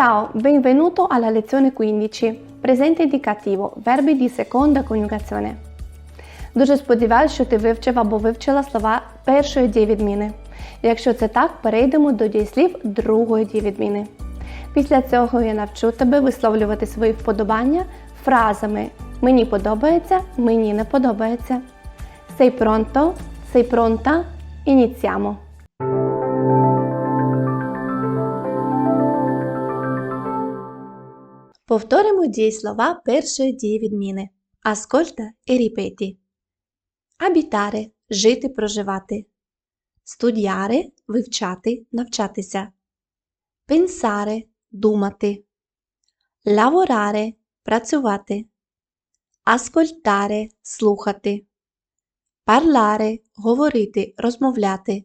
Ciao, benvenuto alla lezione 15. Presente indicativo, verbi di seconda coniugazione. Дуже сподіваюся, що ти вивчив або вивчила слова першої дієвідміни. Якщо це так, перейдемо до дієслів другої дієвідміни. Після цього я навчу тебе висловлювати свої вподобання фразами Мені подобається, мені не подобається. Sei pronto, sei pronta, iniziamo. Повторимо дієслова першої дієвідміни. Ascolta e ripeti. Abitare – жити, проживати. Studiare – вивчати, навчатися. Pensare – думати. Lavorare – працювати. Ascoltare – слухати. Parlare – говорити, розмовляти.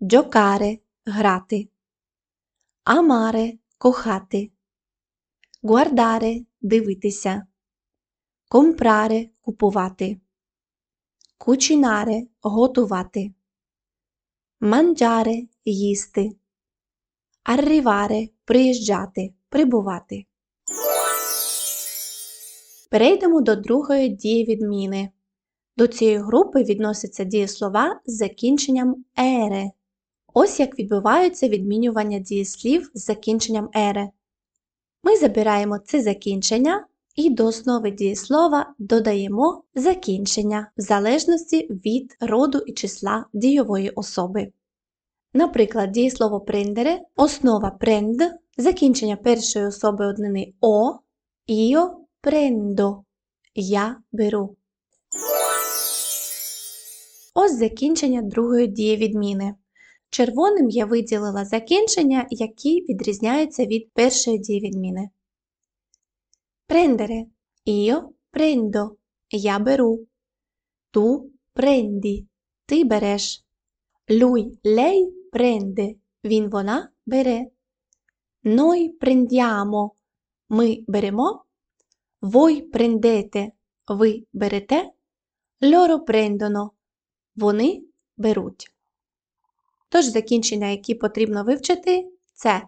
Giocare – грати. Amare – кохати. Guardare – дивитися. Comprare – купувати. Cucinare – готувати. Mangiare – їсти. Arrivare – приїжджати, прибувати. Перейдемо до другої дієвідміни. До цієї групи відносяться дієслова з закінченням ере. Ось як відбуваються відмінювання дієслів з закінченням ере. Ми забираємо це закінчення і до основи дієслова додаємо закінчення в залежності від роду і числа дійової особи. Наприклад, дієслово prendere, основа prend, закінчення першої особи однини о, io prendo, я беру. Ось закінчення другої дієвідміни. Червоним я виділила закінчення, які відрізняються від першої дієвідміни. Prendere. Io prendo. Я беру. Tu prendi. Ти береш. Lui, lei prende. Він, вона бере. Noi prendiamo. Ми беремо. Voi prendete. Ви берете. Loro prendono. Вони беруть. Тож закінчення, які потрібно вивчити, це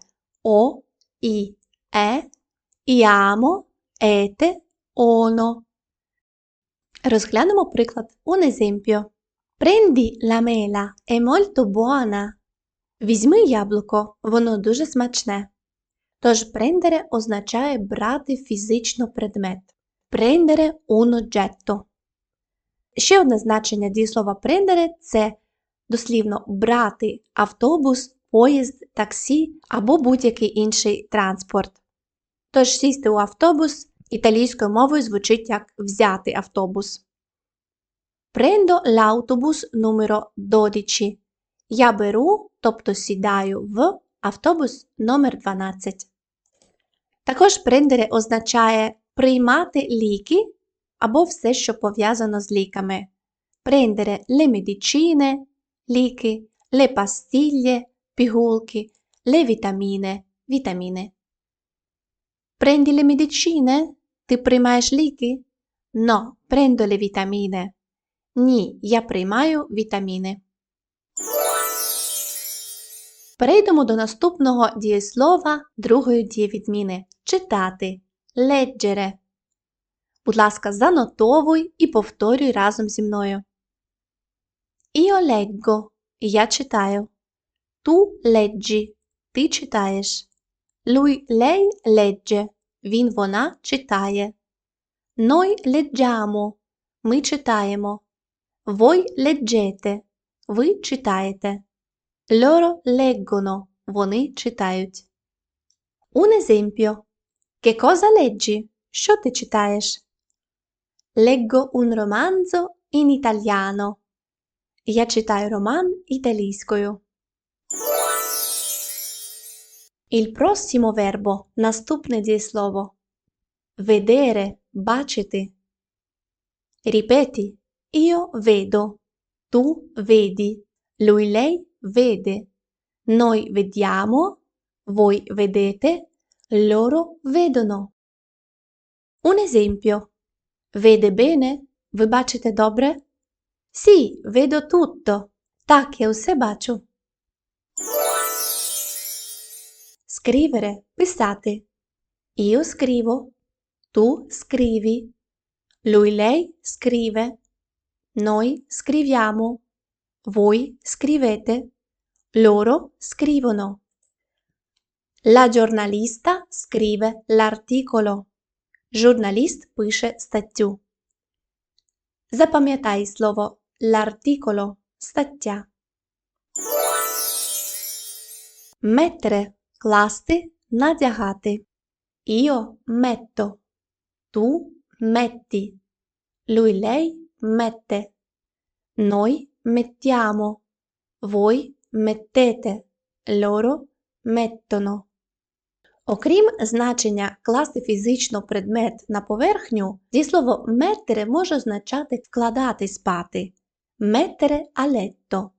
о, і, е, іамо, ете, оно. Розглянемо приклад un esempio. Prendi la mela, è molto buona. Візьми яблуко, воно дуже смачне. Тож прендере означає брати фізично предмет. Prendere un oggetto. Ще одне значення дієслова прендере це дослівно брати автобус, поїзд, таксі або будь-який інший транспорт. Тож сісти у автобус італійською мовою звучить як взяти автобус. Prendo l'autobus numero 12. Я беру, тобто сідаю в автобус номер 12. Також прендере означає приймати ліки або все, що пов'язано з ліками. Prendere le medicine, ліки, le pastiglie, пігулки, le vitamine, вітаміни. Prendi le medicine? Ти приймаєш ліки? No, prendo le vitamine. Ні, я приймаю вітаміни. Перейдемо до наступного дієслова другої дієвідміни. Читати. Leggere. Будь ласка, занотовуй і повторюй разом зі мною. Io leggo. Я читаю. Tu leggi. Ти читаєш. Lui, lei legge. Він, вона читає. Noi leggiamo. Ми читаємо. Voi leggete. Ви читаєте. Loro leggono. Вони читають. Un esempio. Che cosa leggi? Що ти читаєш? Leggo un romanzo in italiano. Я читаю роман італійською. Il prossimo verbo – наступне дієслово. Vedere – бачити. Ripeti. Io vedo. Tu vedi. Lui, lei vede. Noi vediamo. Voi vedete. Loro vedono. Un esempio. Vede bene? Ви бачите добре? Sì, vedo tutto. Так, я усе бачу. Scrivere – писати. Io scrivo. Tu scrivi. Lui lei scrive. Noi scriviamo. Voi scrivete. Loro scrivono. La giornalista scrive l'articolo. Журналіст пише статтю. Запам'ятай слово l'articolo – стаття. Mettere – класти, надягати. Io metto. Tu metti. Lui lei mette. Noi mettiamo. Voi mettete. Loro mettono. Окрім значення класти фізично предмет на поверхню, дієслово метtere може означати вкладати спати. Mettere a letto.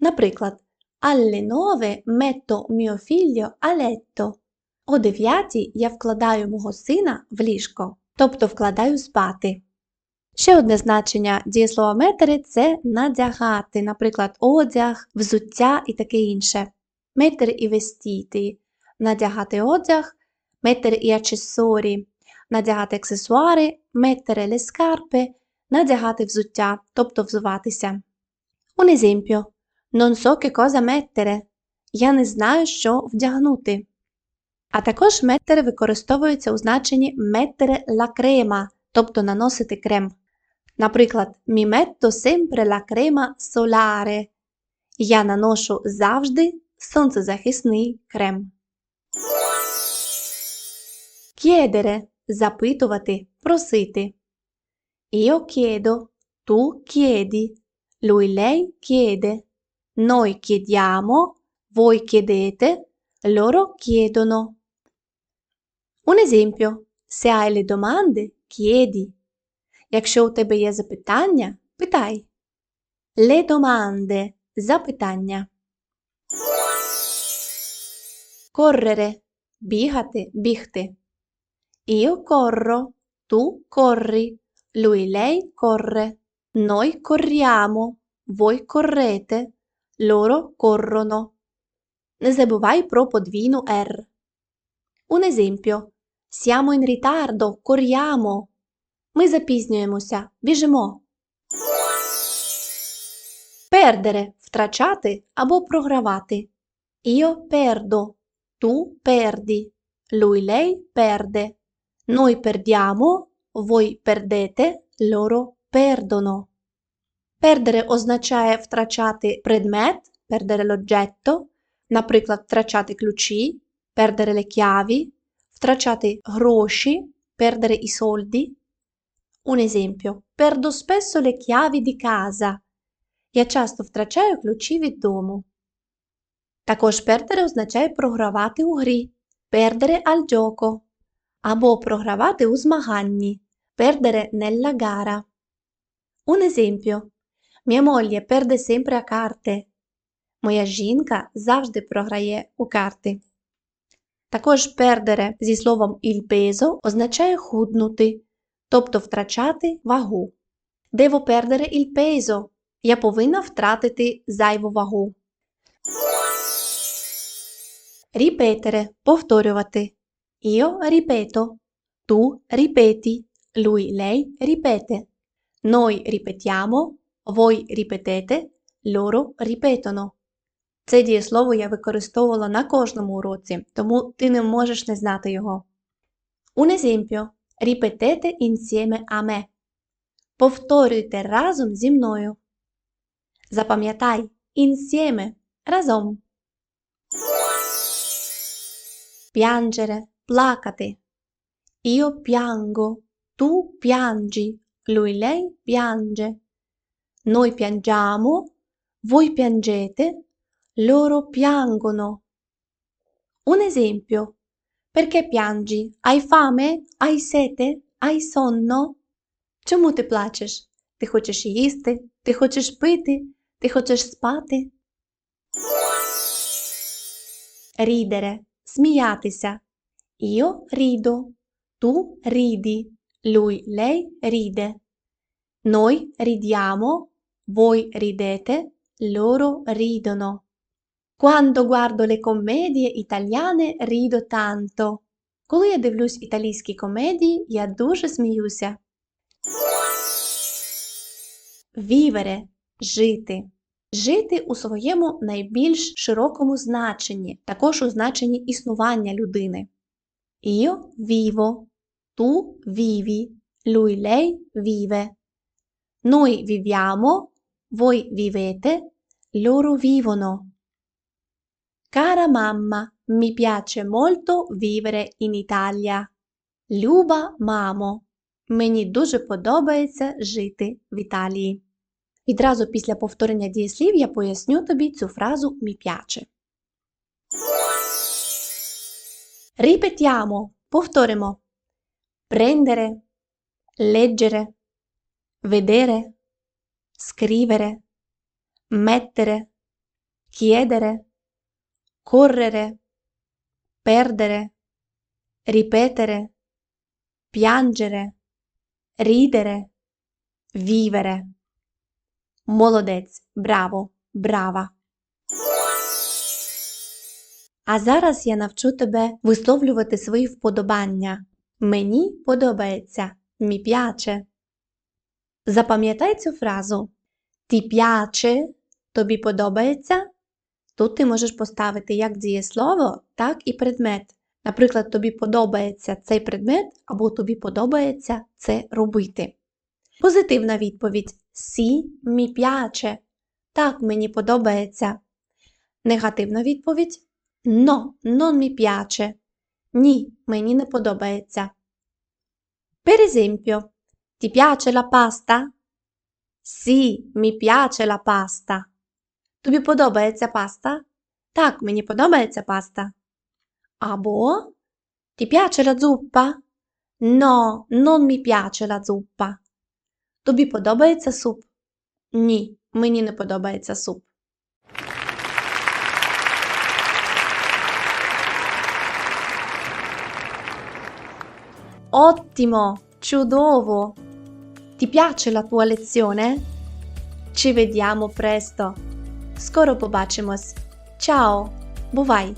Наприклад, alle nove metto mio figlio a letto. О дев'ятій я вкладаю мого сина в ліжко, тобто вкладаю спати. Ще одне значення дієслова метери це надягати, наприклад, одяг, взуття і таке інше. Метtere і vestiti – надягати одяг, mettere і accessori – надягати аксесуари, mettere le scarpe – надягати взуття, тобто взуватися. Un esempio. Non so che cosa mettere. Я не знаю, що вдягнути. А також метtere використовується у значенні mettere la crema, тобто наносити крем. Наприклад, mi metto sempre la crema solare. Я наношу завжди сонцезахисний крем. Chiedere – запитувати, просити. Io chiedo, tu chiedi, lui lei chiede, noi chiediamo, voi chiedete, loro chiedono. Un esempio. Le domande, chiedi. Якщо у тебе є запитання, питай. Le domande – запитання. Correre – бігати, бігти. Io corro, tu corri, lui lei corre. Noi corriamo, voi correte, loro corrono. Не забувай про подвійну R. Un esempio. Siamo in ritardo, corriamo. Ми запізнюємося, біжимо. Пердере втрачати або програвати. Io perdo, tu perdi, lui lei perde. Noi perdiamo, voi perdete, loro perdono. Пердере означає втрачати предмет, perdere l'oggetto, наприклад, втрачати ключі, perdere le chiavi, втрачати гроші, perdere i soldi. Un esempio. Perdo spesso le chiavi di casa. Я часто втрачаю ключі від дому. Також пердере означає програвати у грі. Perdere al gioco. Або програвати у змаганні. Perdere nella gara. Un esempio. Mia moglie perde sempre a carte. Моя жінка завжди програє у карти. Також пердере зі словом il peso означає худнути, тобто втрачати вагу. Devo perdere il peso. Я повинна втратити зайву вагу. Ripetere – повторювати. Io ripeto. Tu ripeti. Lui, lei ripete. Noi ripetiamo. Voi ripetete. Loro ripetono. Це дієслово я використовувала на кожному уроці, тому ти не можеш не знати його. Un esempio. Ripetete insieme a me. Повторюйте разом зі мною. Запам'ятай insieme – разом. Piangere – плакати. Io piango, tu piangi, lui lei piange. Noi piangiamo, voi piangete, loro piangono. Un esempio. Perché piangi? Hai fame? Hai sete? Hai sonno? Чому ти плачеш? Ти хочеш їсти? Ти хочеш пити? Ти хочеш спати? Рідере сміятися. Io rido. Tu ridi. Lui, lei ride. Noi ridiamo. Voi ridete. Loro ridono. Quando guardo le commedie italiane rido tanto. Коли я дивлюсь італійські комедії, я дуже сміюся. Vivere – жити. Жити у своєму найбільш широкому значенні, також у значенні існування людини. Io vivo, tu vivi, lui lei vive. Noi viviamo, voi vivete, loro vivono. Cara mamma, mi piace molto vivere in Italia. Люба мамо, мені дуже подобається жити в Італії. Відразу після повторення дієслів я поясню тобі цю фразу «mi piace». Ripetiamo, повторимо. Prendere, leggere, vedere, scrivere, mettere, chiedere, correre, perdere, ripetere, piangere, ridere, vivere. Молодець, браво, брава. А зараз я навчу тебе висловлювати свої вподобання. Мені подобається, mi piace. Запам'ятай цю фразу. Ti piace, тобі подобається. Тут ти можеш поставити як дієслово, так і предмет. Наприклад, тобі подобається цей предмет, або тобі подобається це робити. Позитивна відповідь Сі mi piace. Так, мені подобається. Негативна відповідь No, non mi piace. Ні, мені не подобається. Per esempio, ti piace la pasta? Sì, mi piace la pasta. Тобі подобається паста? Так, мені подобається паста. Або Ti piace la zuppa? No, non mi piace la zuppa. Тобі подобається суп? Ні, мені не подобається суп. Ottimo, чудово! Ti piace la tua lezione? Ci vediamo presto. Скоро побачимось. Ciao, бувай!